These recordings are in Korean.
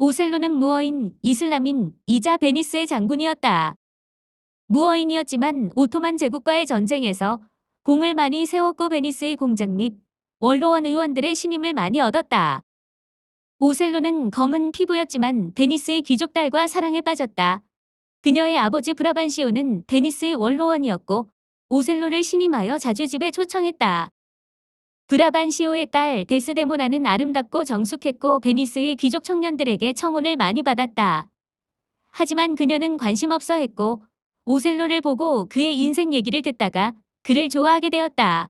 오셀로는 무어인, 이슬람인, 이자 베니스의 장군이었다. 무어인이었지만 오토만 제국과의 전쟁에서 공을 많이 세웠고 베니스의 공작 및 원로원 의원들의 신임을 많이 얻었다. 오셀로는 검은 피부였지만 베니스의 귀족 딸과 사랑에 빠졌다. 그녀의 아버지 브라반시오는 베니스의 원로원이었고 오셀로를 신임하여 자주 집에 초청했다. 브라반시오의 딸 데스데모나는 아름답고 정숙했고 베니스의 귀족 청년들에게 청혼을 많이 받았다. 하지만 그녀는 관심 없어 했고 오셀로를 보고 그의 인생 얘기를 듣다가 그를 좋아하게 되었다.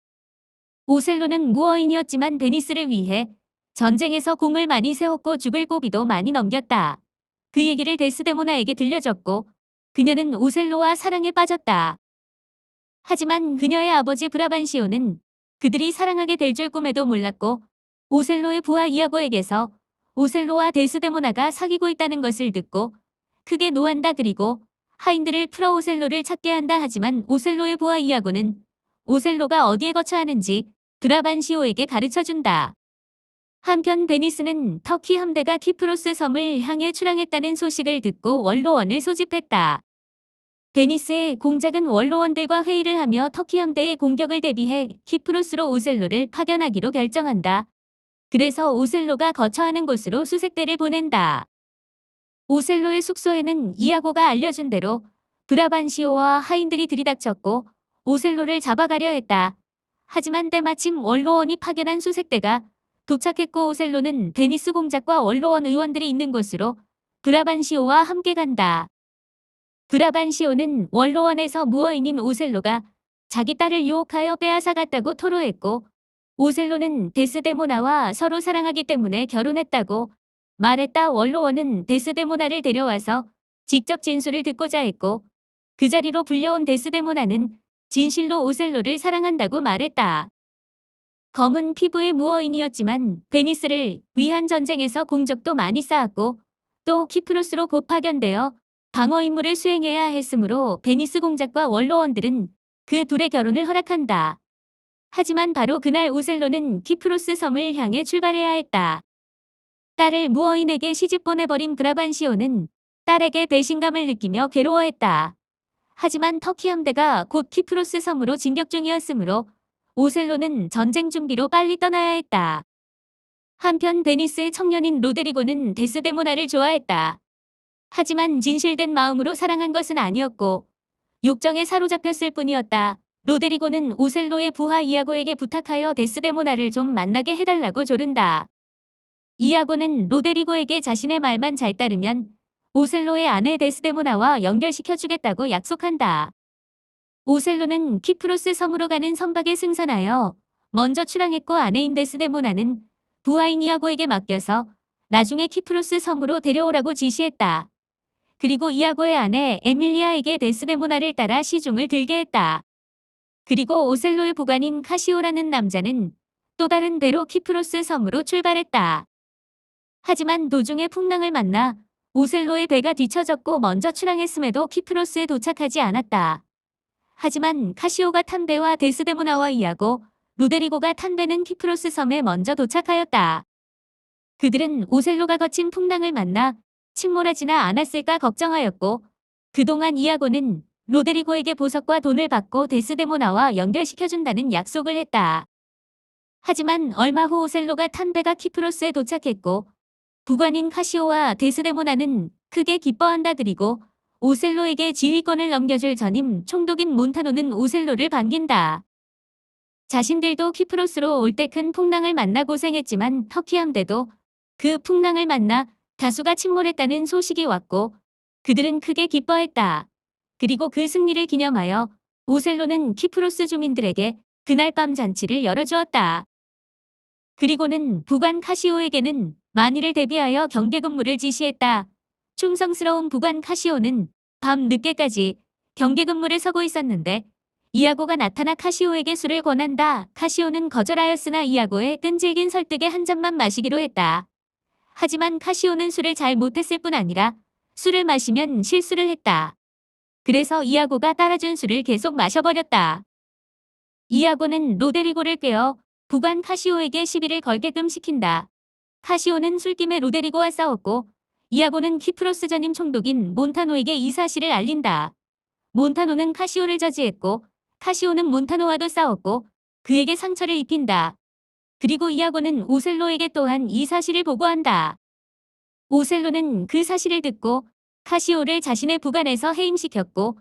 오셀로는 무어인이었지만 베니스를 위해 전쟁에서 공을 많이 세웠고 죽을 고비도 많이 넘겼다. 그 얘기를 데스데모나에게 들려줬고 그녀는 오셀로와 사랑에 빠졌다. 하지만 그녀의 아버지 브라반시오는 그들이 사랑하게 될 줄 꿈에도 몰랐고 오셀로의 부하 이아고에게서 오셀로와 데스데모나가 사귀고 있다는 것을 듣고 크게 노한다 그리고 하인들을 풀어 오셀로를 찾게 한다 하지만 오셀로의 부하 이아고는 오셀로가 어디에 거처하는지 브라반시오에게 가르쳐준다. 한편 베니스는 터키 함대가 키프로스 섬을 향해 출항했다는 소식을 듣고 원로원을 소집했다. 베니스의 공작은 원로원들과 회의를 하며 터키 함대의 공격을 대비해 키프로스로 오셀로를 파견하기로 결정한다. 그래서 오셀로가 거처하는 곳으로 수색대를 보낸다. 오셀로의 숙소에는 이아고가 알려준 대로 브라반시오와 하인들이 들이닥쳤고 오셀로를 잡아가려 했다. 하지만 때마침 원로원이 파견한 수색대가 도착했고 오셀로는 베니스 공작과 원로원 의원들이 있는 곳으로 브라반시오와 함께 간다. 브라반시오는 원로원에서 무어인인 오셀로가 자기 딸을 유혹하여 빼앗아갔다고 토로했고 오셀로는 데스데모나와 서로 사랑하기 때문에 결혼했다고 말했다 원로원은 데스데모나를 데려와서 직접 진술을 듣고자 했고 그 자리로 불려온 데스데모나는 진실로 오셀로를 사랑한다고 말했다. 검은 피부의 무어인이었지만 베니스를 위한 전쟁에서 공적도 많이 쌓았고 또 키프로스로 곧 파견되어 방어 임무를 수행해야 했으므로 베니스 공작과 원로원들은 그 둘의 결혼을 허락한다. 하지만 바로 그날 오셀로는 키프로스 섬을 향해 출발해야 했다. 딸을 무어인에게 시집 보내버린 브라반시오는 딸에게 배신감을 느끼며 괴로워했다. 하지만 터키 함대가 곧 키프로스 섬으로 진격 중이었으므로 오셀로는 전쟁 준비로 빨리 떠나야 했다. 한편 베니스의 청년인 로데리고는 데스데모나를 좋아했다. 하지만 진실된 마음으로 사랑한 것은 아니었고 욕정에 사로잡혔을 뿐이었다. 로데리고는 오셀로의 부하 이아고에게 부탁하여 데스데모나를 좀 만나게 해달라고 조른다. 이아고는 로데리고에게 자신의 말만 잘 따르면 오셀로의 아내 데스데모나와 연결시켜주겠다고 약속한다. 오셀로는 키프로스 섬으로 가는 선박에 승선하여 먼저 출항했고 아내인 데스데모나는 부하인 이아고에게 맡겨서 나중에 키프로스 섬으로 데려오라고 지시했다. 그리고 이아고의 아내 에밀리아에게 데스데모나를 따라 시중을 들게 했다. 그리고 오셀로의 부관인 카시오라는 남자는 또 다른 배로 키프로스 섬으로 출발했다. 하지만 도중에 풍랑을 만나 오셀로의 배가 뒤처졌고 먼저 출항했음에도 키프로스에 도착하지 않았다. 하지만 카시오가 탄 배와 데스데모나와 이하고 루데리고가 탄 배는 키프로스 섬에 먼저 도착하였다. 그들은 오셀로가 거친 풍랑을 만나 침몰하지나 않았을까 걱정하였고 그동안 이하고는 로데리고에게 보석과 돈을 받고 데스데모나와 연결시켜준다는 약속을 했다. 하지만 얼마 후 오셀로가 탄 배가 키프로스에 도착했고 부관인 카시오와 데스데모나는 크게 기뻐한다 그리고 오셀로에게 지휘권을 넘겨줄 전임 총독인 몬타노는 오셀로를 반긴다. 자신들도 키프로스로 올 때 큰 풍랑을 만나 고생했지만 터키 함대도 그 풍랑을 만나 다수가 침몰했다는 소식이 왔고 그들은 크게 기뻐했다. 그리고 그 승리를 기념하여 오셀로는 키프로스 주민들에게 그날 밤 잔치를 열어주었다. 그리고는 부관 카시오에게는 만일을 대비하여 경계 근무를 지시했다. 충성스러운 부관 카시오는 밤 늦게까지 경계 근무를 서고 있었는데 이아고가 나타나 카시오에게 술을 권한다. 카시오는 거절하였으나 이아고의 끈질긴 설득에 한 잔만 마시기로 했다. 하지만 카시오는 술을 잘 못했을 뿐 아니라 술을 마시면 실수를 했다. 그래서 이아고가 따라준 술을 계속 마셔버렸다. 이아고는 로데리고를 깨어 부관 카시오에게 시비를 걸게끔 시킨다. 카시오는 술김에 로데리고와 싸웠고 이아고는 키프로스 전임 총독인 몬타노에게 이 사실을 알린다. 몬타노는 카시오를 저지했고 카시오는 몬타노와도 싸웠고 그에게 상처를 입힌다. 그리고 이아고는 오셀로에게 또한 이 사실을 보고한다. 오셀로는 그 사실을 듣고 카시오를 자신의 부관에서 해임시켰고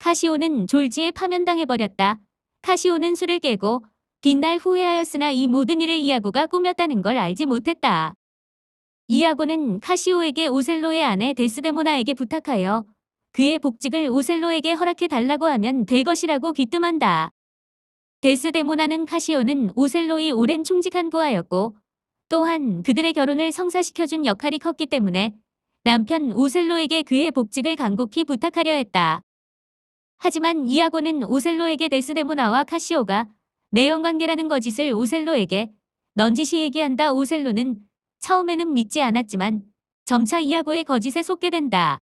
카시오는 졸지에 파면당해버렸다. 카시오는 술을 깨고 뒷날 후회하였으나 이 모든 일을 이아고가 꾸몄다는 걸 알지 못했다. 이아고는 카시오에게 오셀로의 아내 데스데모나에게 부탁하여 그의 복직을 오셀로에게 허락해 달라고 하면 될 것이라고 귀뜸한다. 데스데모나는 카시오는 오셀로의 오랜 충직한 부하였고 또한 그들의 결혼을 성사시켜준 역할이 컸기 때문에 남편 오셀로에게 그의 복직을 간곡히 부탁하려 했다. 하지만 이아고는 오셀로에게 데스데모나와 카시오가 내연관계라는 거짓을 오셀로에게 넌지시 얘기한다. 오셀로는 처음에는 믿지 않았지만 점차 이아고의 거짓에 속게 된다.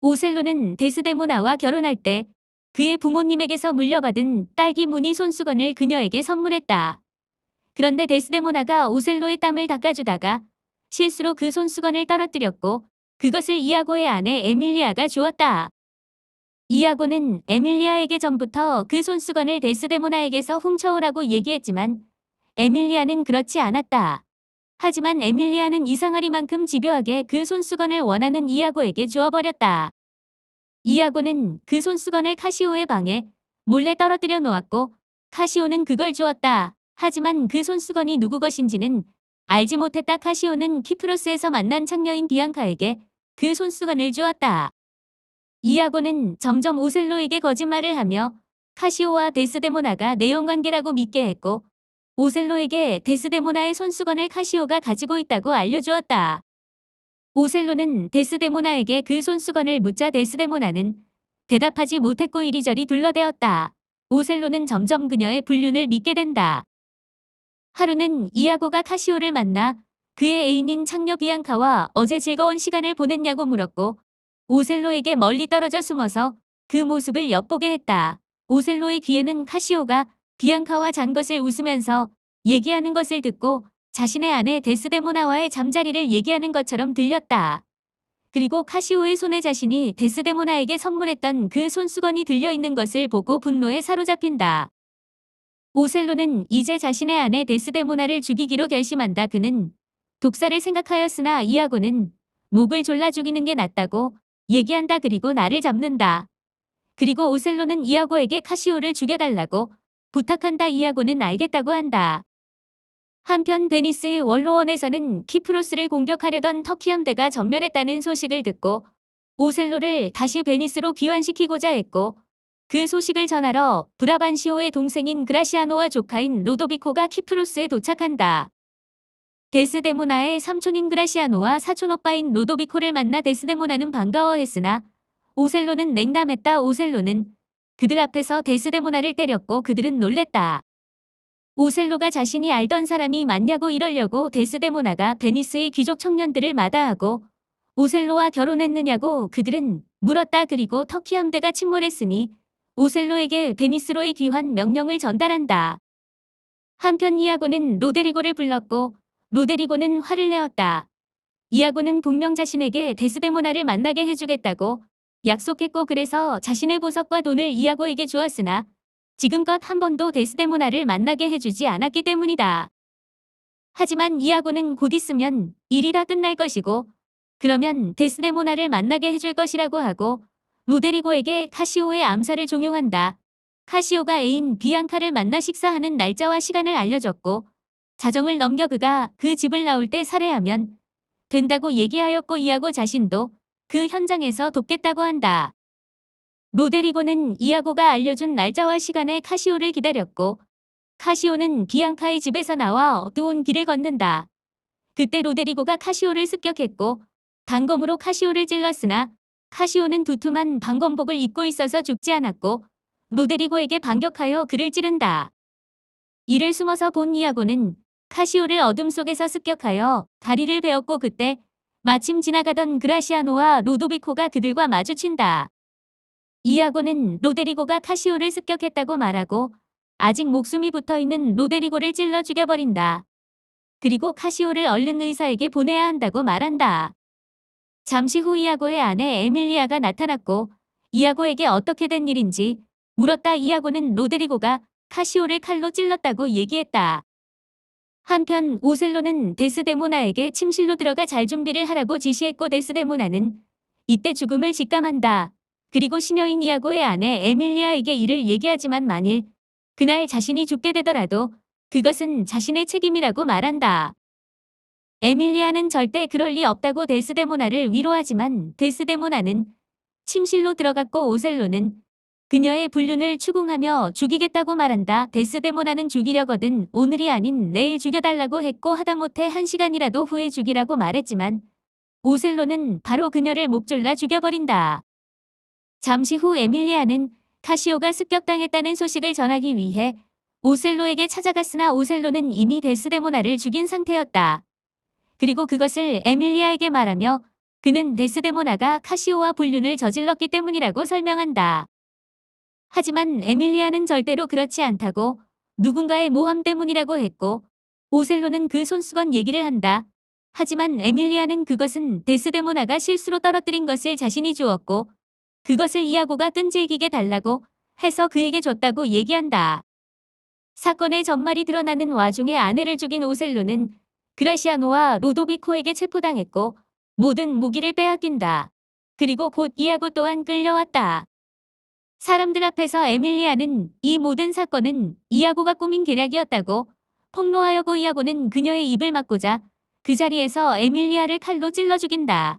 오셀로는 데스데모나와 결혼할 때 그의 부모님에게서 물려받은 딸기 무늬 손수건을 그녀에게 선물했다. 그런데 데스데모나가 오셀로의 땀을 닦아주다가 실수로 그 손수건을 떨어뜨렸고 그것을 이아고의 아내 에밀리아가 주었다. 이아고는 에밀리아에게 전부터 그 손수건을 데스데모나에게서 훔쳐오라고 얘기했지만 에밀리아는 그렇지 않았다. 하지만 에밀리아는 이상하리만큼 집요하게 그 손수건을 원하는 이아고에게 주어버렸다. 이아고는 그 손수건을 카시오의 방에 몰래 떨어뜨려 놓았고 카시오는 그걸 주었다. 하지만 그 손수건이 누구 것인지는 알지 못했다. 카시오는 키프로스에서 만난 창녀인 비앙카에게 그 손수건을 주었다. 이아고는 점점 오셀로에게 거짓말을 하며 카시오와 데스데모나가 내용관계라고 믿게 했고 오셀로에게 데스데모나의 손수건을 카시오가 가지고 있다고 알려주었다. 오셀로는 데스데모나에게 그 손수건을 묻자 데스데모나는 대답하지 못했고 이리저리 둘러대었다. 오셀로는 점점 그녀의 불륜을 믿게 된다. 하루는 이아고가 카시오를 만나 그의 애인인 창녀 비앙카와 어제 즐거운 시간을 보냈냐고 물었고 오셀로에게 멀리 떨어져 숨어서 그 모습을 엿보게 했다. 오셀로의 귀에는 카시오가 비앙카와 잔 것을 웃으면서 얘기하는 것을 듣고 자신의 아내 데스데모나와의 잠자리를 얘기하는 것처럼 들렸다. 그리고 카시오의 손에 자신이 데스데모나에게 선물했던 그 손수건이 들려있는 것을 보고 분노에 사로잡힌다. 오셀로는 이제 자신의 아내 데스데모나를 죽이기로 결심한다. 그는 독사를 생각하였으나 이하고는 목을 졸라 죽이는 게 낫다고 얘기한다. 그리고 나를 잡는다. 그리고 오셀로는 이하고에게 카시오를 죽여달라고 부탁한다. 이하고는 알겠다고 한다. 한편 베니스의 원로원에서는 키프로스를 공격하려던 터키 함대가 전멸했다는 소식을 듣고 오셀로를 다시 베니스로 귀환시키고자 했고 그 소식을 전하러 브라반시오의 동생인 그라시아노와 조카인 로도비코가 키프로스에 도착한다. 데스데모나의 삼촌인 그라시아노와 사촌오빠인 로도비코를 만나 데스데모나는 반가워했으나 오셀로는 냉담했다. 오셀로는 그들 앞에서 데스데모나를 때렸고 그들은 놀랬다. 오셀로가 자신이 알던 사람이 맞냐고 이러려고 데스데모나가 베니스의 귀족 청년들을 마다하고 오셀로와 결혼했느냐고 그들은 물었다. 그리고 터키 함대가 침몰했으니 오셀로에게 베니스로의 귀환 명령을 전달한다. 한편 이아고는 로데리고를 불렀고 로데리고는 화를 내었다. 이아고는 분명 자신에게 데스데모나를 만나게 해주겠다고 약속했고 그래서 자신의 보석과 돈을 이아고에게 주었으나 지금껏 한 번도 데스데모나를 만나게 해주지 않았기 때문이다. 하지만 이아고는 곧 있으면 일이 다 끝날 것이고 그러면 데스데모나를 만나게 해줄 것이라고 하고 로데리고에게 카시오의 암살을 종용한다. 카시오가 애인 비앙카를 만나 식사하는 날짜와 시간을 알려줬고 자정을 넘겨 그가 그 집을 나올 때 살해하면 된다고 얘기하였고 이하고 자신도 그 현장에서 돕겠다고 한다. 로데리고는 이아고가 알려준 날짜와 시간에 카시오를 기다렸고 카시오는 비앙카의 집에서 나와 어두운 길을 걷는다. 그때 로데리고가 카시오를 습격했고 단검으로 카시오를 찔렀으나 카시오는 두툼한 방검복을 입고 있어서 죽지 않았고 로데리고에게 반격하여 그를 찌른다. 이를 숨어서 본 이아고는 카시오를 어둠 속에서 습격하여 다리를 베었고 그때 마침 지나가던 그라시아노와 로도비코가 그들과 마주친다. 이아고는 로데리고가 카시오를 습격했다고 말하고 아직 목숨이 붙어있는 로데리고를 찔러 죽여버린다. 그리고 카시오를 얼른 의사에게 보내야 한다고 말한다. 잠시 후 이아고의 아내 에밀리아가 나타났고 이아고에게 어떻게 된 일인지 물었다 이아고는 로드리고가 카시오를 칼로 찔렀다고 얘기했다. 한편 오셀로는 데스데모나에게 침실로 들어가 잘 준비를 하라고 지시했고 데스데모나는 이때 죽음을 직감한다. 그리고 시녀인 이아고의 아내 에밀리아에게 이를 얘기하지만 만일 그날 자신이 죽게 되더라도 그것은 자신의 책임이라고 말한다. 에밀리아는 절대 그럴 리 없다고 데스데모나를 위로하지만 데스데모나는 침실로 들어갔고 오셀로는 그녀의 불륜을 추궁하며 죽이겠다고 말한다. 데스데모나는 죽이려거든 오늘이 아닌 내일 죽여달라고 했고 하다못해 한 시간이라도 후에 죽이라고 말했지만 오셀로는 바로 그녀를 목졸라 죽여버린다. 잠시 후 에밀리아는 카시오가 습격당했다는 소식을 전하기 위해 오셀로에게 찾아갔으나 오셀로는 이미 데스데모나를 죽인 상태였다. 그리고 그것을 에밀리아에게 말하며 그는 데스데모나가 카시오와 불륜을 저질렀기 때문이라고 설명한다. 하지만 에밀리아는 절대로 그렇지 않다고 누군가의 모함 때문이라고 했고 오셀로는 그 손수건 얘기를 한다. 하지만 에밀리아는 그것은 데스데모나가 실수로 떨어뜨린 것을 자신이 주었고 그것을 이아고가 끈질기게 달라고 해서 그에게 줬다고 얘기한다. 사건의 전말이 드러나는 와중에 아내를 죽인 오셀로는 그라시아노와 로도비코에게 체포당했고 모든 무기를 빼앗긴다. 그리고 곧 이아고 또한 끌려왔다. 사람들 앞에서 에밀리아는 이 모든 사건은 이아고가 꾸민 계략이었다고 폭로하여고 이아고는 그녀의 입을 막고자 그 자리에서 에밀리아를 칼로 찔러 죽인다.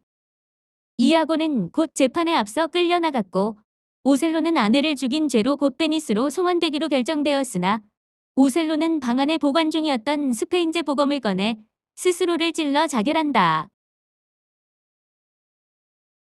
이아고는 곧 재판에 앞서 끌려나갔고 오셀로는 아내를 죽인 죄로 곧 베니스로 송환되기로 결정되었으나 오셀로는 방 안에 보관 중이었던 스페인제 보검을 꺼내 스스로를 찔러 자결한다.